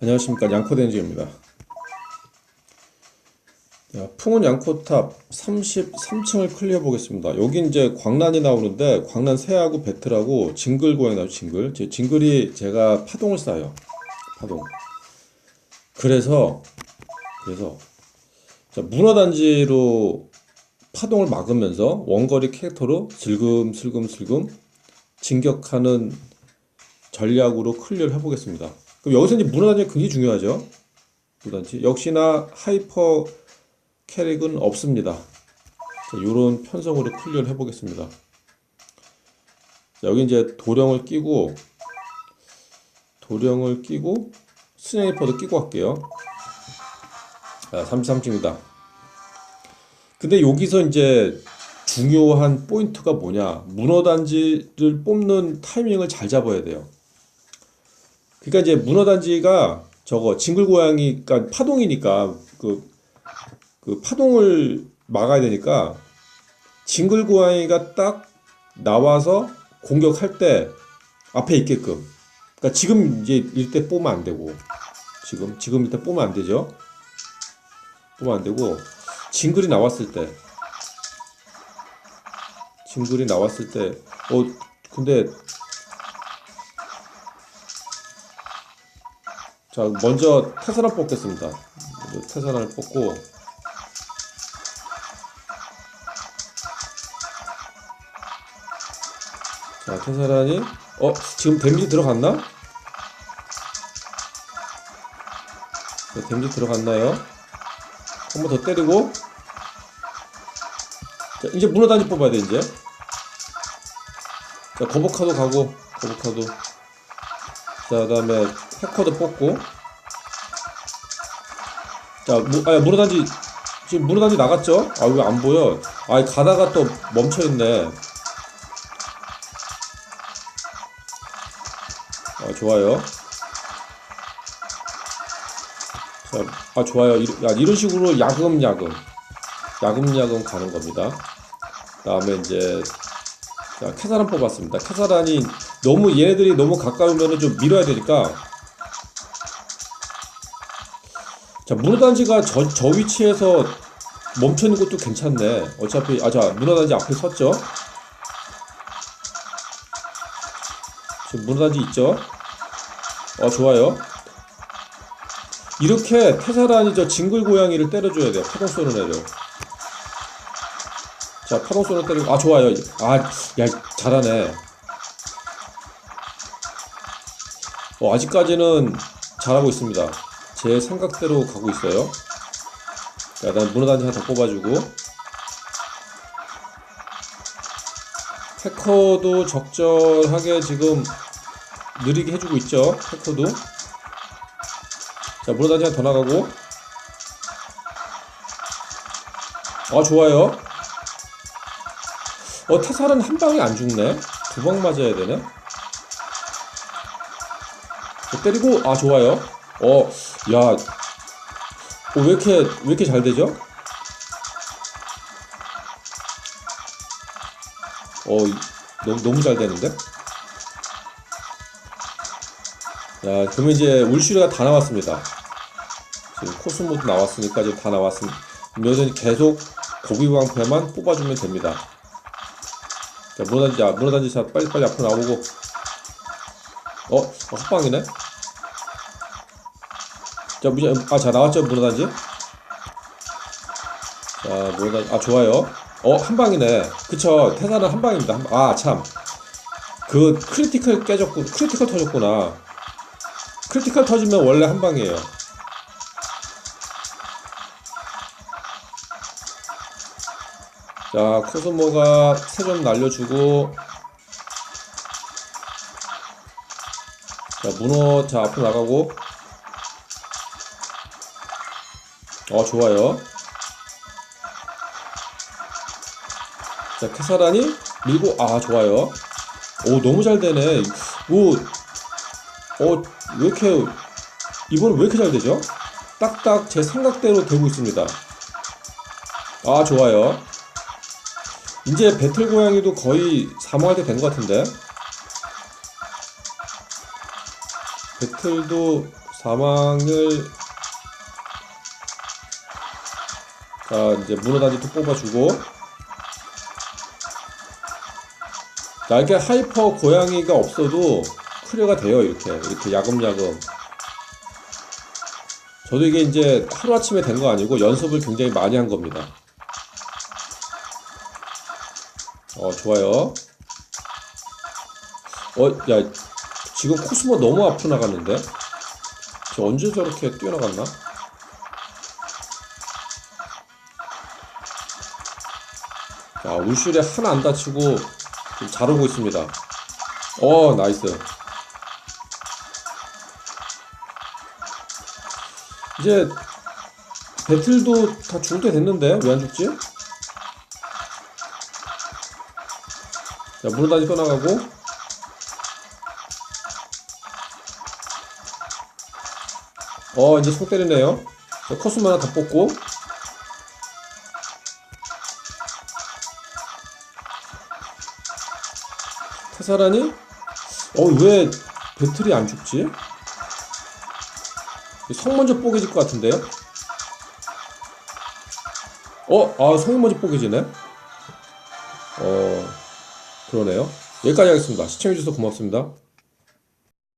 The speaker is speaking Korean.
안녕하십니까 양코대행지입니다. 자, 풍운 양코탑 33층을 클리어 보겠습니다. 여기 이제 광란이 나오는데 광란 새하고 배틀하고 징글 고양이 나오죠 징글. 제 징글이 제가 파동을 쏴요. 파동. 그래서 그래서 자, 문어단지로 파동을 막으면서 원거리 캐릭터로 슬금슬금슬금 진격하는 전략으로 클리어를 해보겠습니다. 그럼 여기서 이제 문어단지가 굉장히 중요하죠. 문어단지 역시나 하이퍼 캐릭은 없습니다. 이런 편성으로 클리어를 해보겠습니다. 자, 여기 이제 도령을 끼고 도령을 끼고 스네이퍼도 끼고 할게요. 자, 33층이다. 근데 여기서 이제 중요한 포인트가 뭐냐? 문어단지를 뽑는 타이밍을 잘 잡아야 돼요. 그러니까 이제 문어단지가 저거 징글고양이, 그러니까 파동이니까 그, 그 파동을 막아야 되니까 징글고양이가 딱 나와서 공격할 때 앞에 있게끔. 그러니까 지금 이제 일때 뽑으면 안 되고 지금 지금 일때 뽑으면 안 되죠. 뽑으면 안 되고 징글이 나왔을 때 징글이 나왔을 때 어 근데 자, 먼저 태산을 뽑겠습니다. 태산을 뽑고 자, 태산이 어, 지금 데미지 들어갔나? 네, 데미지 들어갔나요? 한 번 더 때리고 자, 이제 문어단지 뽑아야 돼, 이제. 자, 거북카도 가고 거북카도 자, 그다음에 해커도 뽑고 자, 무, 아, 문어단지 지금 문어단지 나갔죠? 아, 왜 안 보여? 아, 가다가 또 멈춰 있네. 아, 좋아요. 자, 아, 좋아요. 이, 야, 이런 식으로 야금야금, 야금야금 가는 겁니다. 다음에 이제, 자, 캐사란 뽑았습니다. 캐사란이 너무 얘네들이 너무 가까우면 좀 밀어야 되니까, 자, 문어단지가 저, 저 위치에서 멈춰있는 것도 괜찮네. 어차피, 아, 자, 문어단지 앞에 섰죠? 지금 문어단지 있죠? 어, 좋아요. 이렇게 태사란이 저 징글 고양이를 때려줘야 돼요. 파동 쏘는 애를. 자, 파동 쏘는 애 때리고, 아, 좋아요. 아, 야, 잘하네. 어, 아직까지는 잘하고 있습니다. 제 생각대로 가고 있어요. 자, 난 문어단지 하나 더 뽑아주고. 패커도 적절하게 지금 느리게 해주고 있죠. 패커도. 자, 문어단지 하나 더 나가고. 아, 좋아요. 어, 태살은 한 방에 안 죽네. 두 방 맞아야 되네. 어, 때리고, 아, 좋아요. 어, 야. 어, 왜 이렇게, 왜 이렇게 잘 되죠? 어, 이- 너무, 너무 잘 되는데? 야, 그러면 이제 울슈리가 다 나왔습니다. 지금 코스모도 나왔으니까 이제 다 나왔습니다. 그러면 계속 고비방패만 뽑아주면 됩니다. 자, 문어단지, 아, 문어단지 자, 빨리빨리 앞으로 나오고. 어, 어 헛방이네? 자, 무지, 아, 자, 나왔죠, 문어단지? 자, 문어단지, 아, 좋아요. 어, 한 방이네. 그쵸, 태산은 한 방입니다. 한 방. 아, 참. 그, 크리티컬 깨졌고, 크리티컬 터졌구나. 크리티컬 터지면 원래 한 방이에요. 자, 코스모가 세 점 날려주고, 자, 문어, 자, 앞으로 나가고, 어, 좋아요. 자, 캐사란이 밀고, 아, 좋아요. 오, 너무 잘 되네. 오, 어, 왜 이렇게, 이번에 왜 이렇게 잘 되죠? 딱딱 제 생각대로 되고 있습니다. 아, 좋아요. 이제 배틀 고양이도 거의 사모할 때 된 것 같은데. 배틀도 사망을 자 이제 문어단지 또 뽑아주고. 자 이렇게 하이퍼 고양이가 없어도 클리어가 돼요 이렇게. 이렇게 야금야금. 저도 이게 이제 하루아침에 된 거 아니고 연습을 굉장히 많이 한 겁니다. 어 좋아요. 어야 지금 코스모 너무 앞으로 나갔는데? 저 언제 저렇게 뛰어나갔나? 자, 울슐에 하나 안 다치고 좀잘 오고 있습니다. 어, 나이스. 이제 배틀도 다 죽을 때 됐는데 왜 안 죽지? 자, 문어다지 떠나가고 어 이제 속 때리네요 자, 코스모 하나 더 뽑고 사라니? 어 왜 배틀이 안 죽지? 성 먼저 뽀개질 것 같은데요? 어? 아 성이 먼저 뽀개지네? 어 그러네요 여기까지 하겠습니다 시청해주셔서 고맙습니다